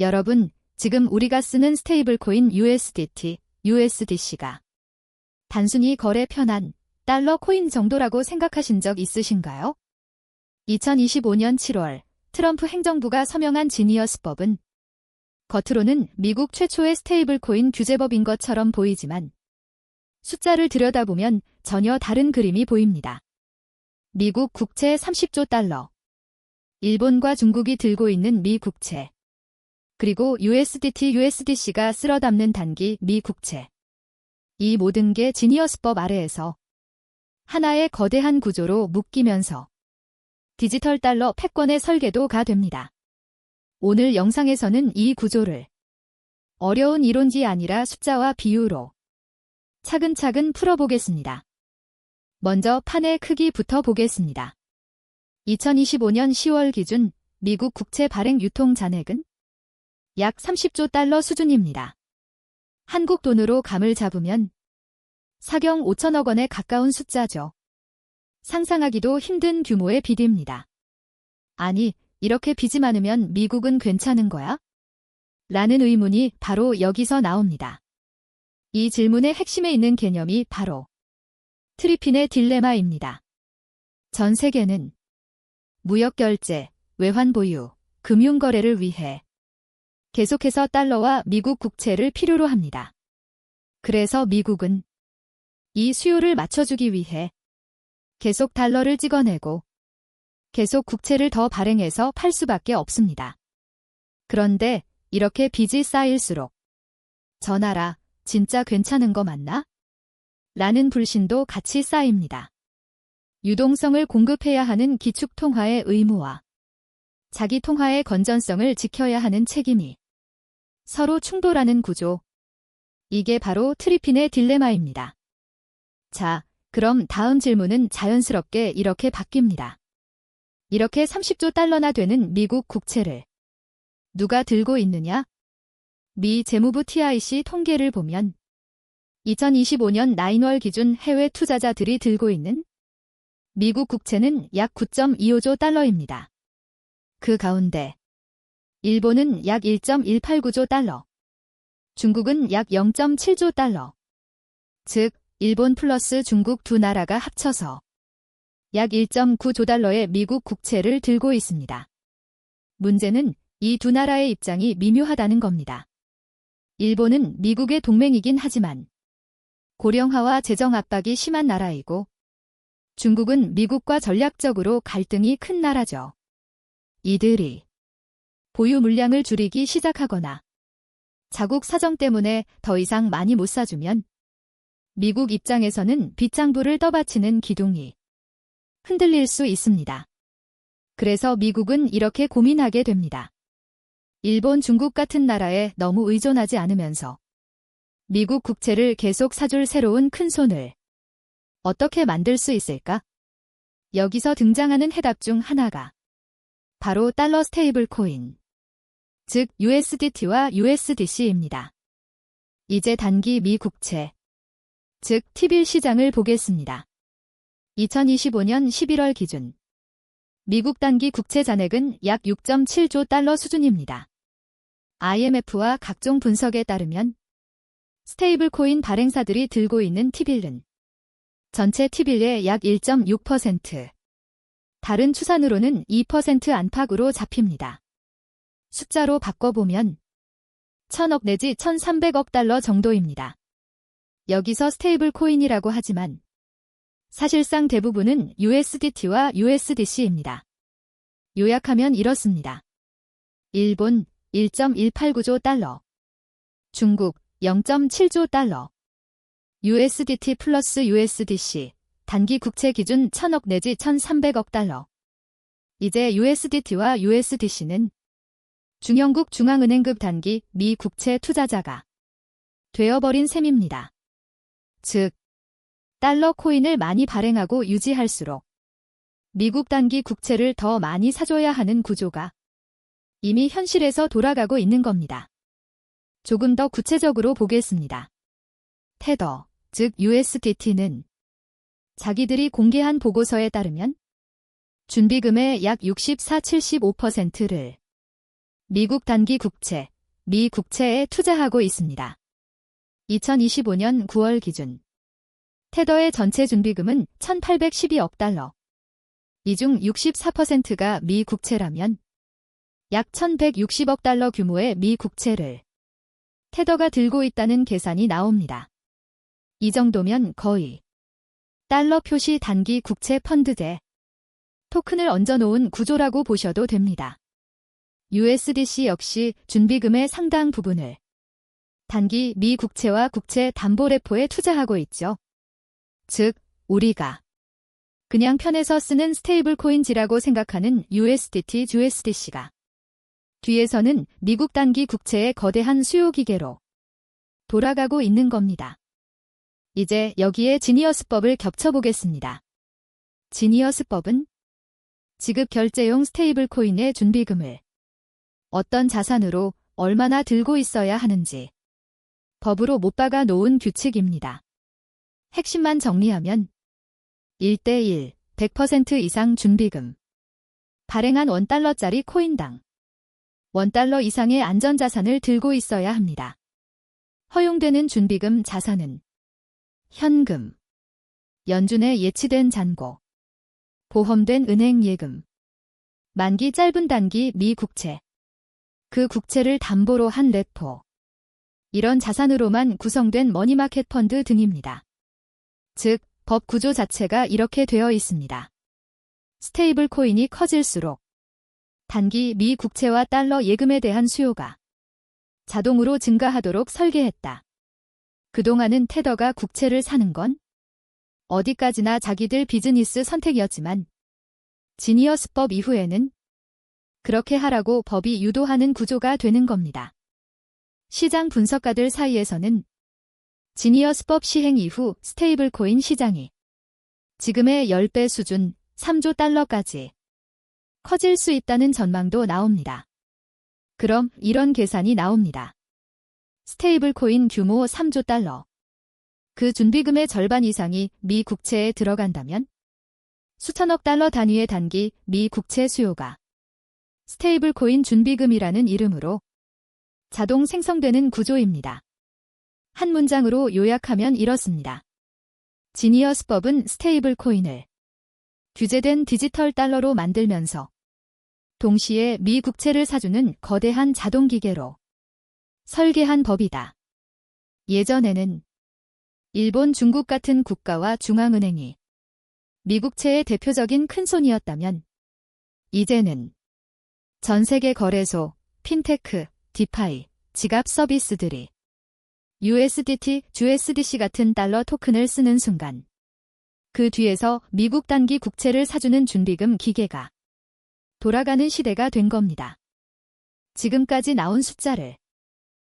여러분, 지금 우리가 쓰는 스테이블 코인 USDT, USDC가 단순히 거래 편한 달러 코인 정도라고 생각하신 적 있으신가요? 2025년 7월 트럼프 행정부가 서명한 지니어스법은 겉으로는 미국 최초의 스테이블 코인 규제법인 것처럼 보이지만 숫자를 들여다보면 전혀 다른 그림이 보입니다. 미국 국채 30조 달러, 일본과 중국이 들고 있는 미 국채, 그리고 USDT, USDC가 쓸어 담는 단기 미 국채. 이 모든 게 지니어스법 아래에서 하나의 거대한 구조로 묶이면서 디지털 달러 패권의 설계도가 됩니다. 오늘 영상에서는 이 구조를 어려운 이론이 아니라 숫자와 비유로 차근차근 풀어보겠습니다. 먼저 판의 크기부터 보겠습니다. 2025년 10월 기준 미국 국채 발행 유통 잔액은 약 30조 달러 수준입니다. 한국 돈으로 감을 잡으면 사경 5천억 원에 가까운 숫자죠. 상상하기도 힘든 규모의 빚입니다. 아니, 이렇게 빚이 많으면 미국은 괜찮은 거야? 라는 의문이 바로 여기서 나옵니다. 이 질문의 핵심에 있는 개념이 바로 트리핀의 딜레마입니다. 전 세계는 무역 결제, 외환 보유, 금융 거래를 위해 계속해서 달러와 미국 국채를 필요로 합니다. 그래서 미국은 이 수요를 맞춰주기 위해 계속 달러를 찍어내고 계속 국채를 더 발행해서 팔 수밖에 없습니다. 그런데 이렇게 빚이 쌓일수록 저 나라 진짜 괜찮은 거 맞나? 라는 불신도 같이 쌓입니다. 유동성을 공급해야 하는 기축통화의 의무와 자기 통화의 건전성을 지켜야 하는 책임이 서로 충돌하는 구조. 이게 바로 트리핀의 딜레마입니다. 자, 그럼 다음 질문은 자연스럽게 이렇게 바뀝니다. 이렇게 30조 달러나 되는 미국 국채를 누가 들고 있느냐? 미 재무부 TIC 통계를 보면 2025년 9월 기준 해외 투자자들이 들고 있는 미국 국채는 약 9.25조 달러입니다. 그 가운데 일본은 약 1.189조 달러, 중국은 약 0.7조 달러, 즉 일본 플러스 중국 두 나라가 합쳐서 약 1.9조 달러의 미국 국채를 들고 있습니다. 문제는 이 두 나라의 입장이 미묘하다는 겁니다. 일본은 미국의 동맹이긴 하지만 고령화와 재정 압박이 심한 나라이고 중국은 미국과 전략적으로 갈등이 큰 나라죠. 이들이 보유 물량을 줄이기 시작하거나 자국 사정 때문에 더 이상 많이 못 사주면 미국 입장에서는 빚장부를 떠받치는 기둥이 흔들릴 수 있습니다. 그래서 미국은 이렇게 고민하게 됩니다. 일본, 중국 같은 나라에 너무 의존하지 않으면서 미국 국채를 계속 사줄 새로운 큰 손을 어떻게 만들 수 있을까? 여기서 등장하는 해답 중 하나가 바로 달러 스테이블 코인, 즉 USDT와 USDC입니다. 이제 단기 미 국채, 즉 T빌 시장을 보겠습니다. 2025년 11월 기준 미국 단기 국채 잔액은 약 6.7조 달러 수준입니다. IMF와 각종 분석에 따르면 스테이블 코인 발행사들이 들고 있는 T빌은 전체 T빌의 약 1.6%, 다른 추산으로는 2% 안팎으로 잡힙니다. 숫자로 바꿔보면 1000억 내지 1300억 달러 정도입니다. 여기서 스테이블 코인이라고 하지만 사실상 대부분은 USDT와 USDC입니다. 요약하면 이렇습니다. 일본 1.189조 달러, 중국 0.7조 달러, USDT 플러스 USDC, 단기 국채 기준 1000억 내지 1300억 달러. 이제 USDT와 USDC는 중형국 중앙은행급 단기 미 국채 투자자가 되어버린 셈입니다. 즉, 달러 코인을 많이 발행하고 유지할수록 미국 단기 국채를 더 많이 사줘야 하는 구조가 이미 현실에서 돌아가고 있는 겁니다. 조금 더 구체적으로 보겠습니다. 테더, 즉 USDT는 자기들이 공개한 보고서에 따르면 준비금의 약 64-75%를 미국 단기 국채, 미 국채에 투자하고 있습니다. 2025년 9월 기준 테더의 전체 준비금은 1,812억 달러. 이 중 64%가 미 국채라면 약 1,160억 달러 규모의 미 국채를 테더가 들고 있다는 계산이 나옵니다. 이 정도면 거의 달러 표시 단기 국채 펀드제 토큰을 얹어놓은 구조라고 보셔도 됩니다. USDC 역시 준비금의 상당 부분을 단기 미 국채와 국채 담보 레포에 투자하고 있죠. 즉, 우리가 그냥 편에서 쓰는 스테이블 코인지라고 생각하는 USDT, USDC가 뒤에서는 미국 단기 국채의 거대한 수요 기계로 돌아가고 있는 겁니다. 이제 여기에 지니어스법을 겹쳐보겠습니다. 지니어스법은 지급 결제용 스테이블 코인의 준비금을 어떤 자산으로 얼마나 들고 있어야 하는지 법으로 못 박아 놓은 규칙입니다. 핵심만 정리하면 1대1, 100% 이상 준비금. 발행한 원달러짜리 코인당 원달러 이상의 안전자산을 들고 있어야 합니다. 허용되는 준비금 자산은 현금, 연준에 예치된 잔고, 보험된 은행 예금, 만기 짧은 단기 미 국채, 그 국채를 담보로 한 레포, 이런 자산으로만 구성된 머니마켓 펀드 등입니다. 즉, 법 구조 자체가 이렇게 되어 있습니다. 스테이블 코인이 커질수록 단기 미 국채와 달러 예금에 대한 수요가 자동으로 증가하도록 설계했다. 그동안은 테더가 국채를 사는 건 어디까지나 자기들 비즈니스 선택이었지만 지니어스법 이후에는 그렇게 하라고 법이 유도하는 구조가 되는 겁니다. 시장 분석가들 사이에서는 지니어스법 시행 이후 스테이블 코인 시장이 지금의 10배 수준 3조 달러까지 커질 수 있다는 전망도 나옵니다. 그럼 이런 계산이 나옵니다. 스테이블 코인 규모 3조 달러. 그 준비금의 절반 이상이 미 국채에 들어간다면 수천억 달러 단위의 단기 미 국채 수요가 스테이블 코인 준비금이라는 이름으로 자동 생성되는 구조입니다. 한 문장으로 요약하면 이렇습니다. 지니어스법은 스테이블 코인을 규제된 디지털 달러로 만들면서 동시에 미 국채를 사주는 거대한 자동기계로 설계한 법이다. 예전에는 일본, 중국 같은 국가와 중앙은행이 미국채의 대표적인 큰손이었다면 이제는 전 세계 거래소, 핀테크, 디파이, 지갑 서비스들이 USDT, USDC 같은 달러 토큰을 쓰는 순간 그 뒤에서 미국 단기 국채를 사주는 준비금 기계가 돌아가는 시대가 된 겁니다. 지금까지 나온 숫자를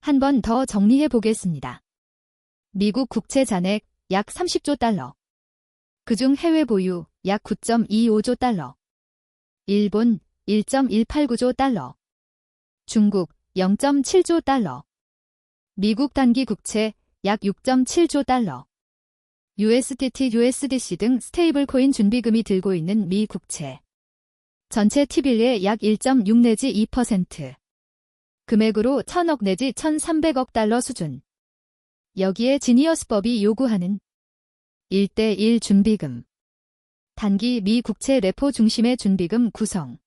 한 번 더 정리해 보겠습니다. 미국 국채 잔액 약 30조 달러. 그중 해외 보유 약 9.25조 달러. 일본 1.189조 달러. 중국 0.7조 달러. 미국 단기 국채 약 6.7조 달러. USDT, USDC 등 스테이블 코인 준비금이 들고 있는 미 국채. 전체 T빌의 약 1.6 내지 2%. 금액으로 1000억 내지 1300억 달러 수준. 여기에 지니어스법이 요구하는 1대1 준비금. 단기 미 국채 레포 중심의 준비금 구성.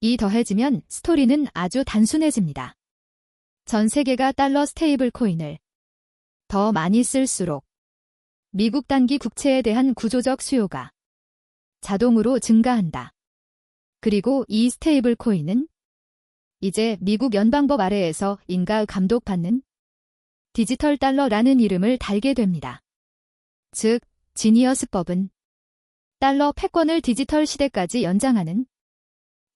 이 더해지면 스토리는 아주 단순해집니다. 전 세계가 달러 스테이블 코인을 더 많이 쓸수록 미국 단기 국채에 대한 구조적 수요가 자동으로 증가한다. 그리고 이 스테이블 코인은 이제 미국 연방법 아래에서 인가 감독받는 디지털 달러라는 이름을 달게 됩니다. 즉, 지니어스법은 달러 패권을 디지털 시대까지 연장하는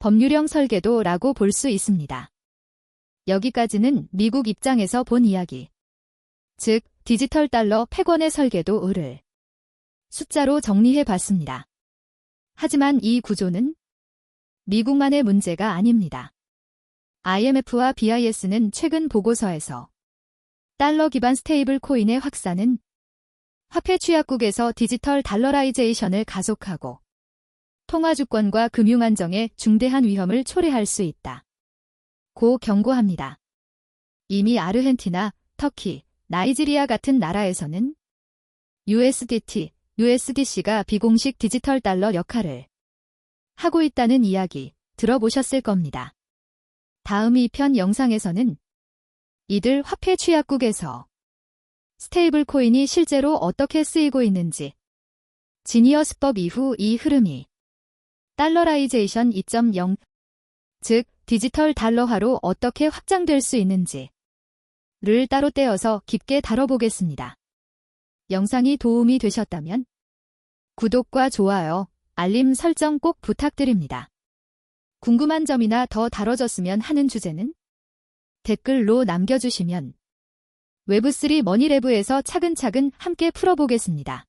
법률형 설계도라고 볼 수 있습니다. 여기까지는 미국 입장에서 본 이야기. 즉, 디지털 달러 패권의 설계도를 숫자로 정리해 봤습니다. 하지만 이 구조는 미국만의 문제가 아닙니다. IMF와 BIS는 최근 보고서에서 달러 기반 스테이블 코인의 확산은 화폐 취약국에서 디지털 달러라이제이션을 가속하고 통화 주권과 금융 안정에 중대한 위험을 초래할 수 있다. 고 경고합니다. 이미 아르헨티나, 터키, 나이지리아 같은 나라에서는 USDT, USDC가 비공식 디지털 달러 역할을 하고 있다는 이야기 들어보셨을 겁니다. 다음 2편 영상에서는 이들 화폐 취약국에서 스테이블 코인이 실제로 어떻게 쓰이고 있는지 지니어스법 이후 이 흐름이 달러라이제이션 2.0, 즉 디지털 달러화로 어떻게 확장될 수 있는지를 따로 떼어서 깊게 다뤄보겠습니다. 영상이 도움이 되셨다면 구독과 좋아요, 알림 설정 꼭 부탁드립니다. 궁금한 점이나 더 다뤄졌으면 하는 주제는 댓글로 남겨주시면 웨브3 머니랩브에서 차근차근 함께 풀어보겠습니다.